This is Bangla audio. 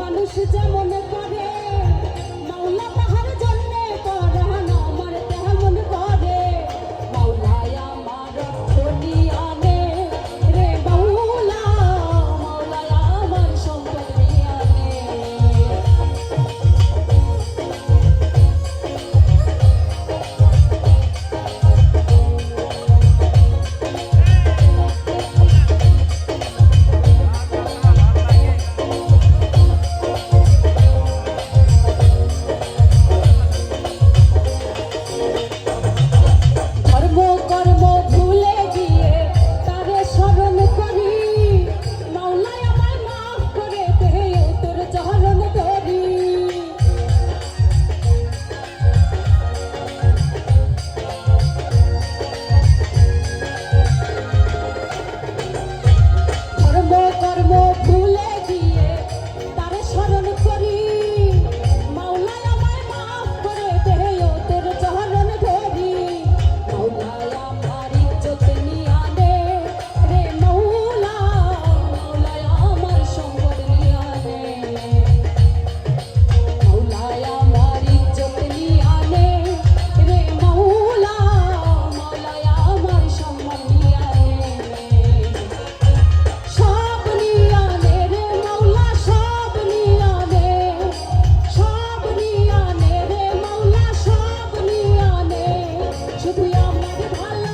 মানুষ যেমন আমার ভালো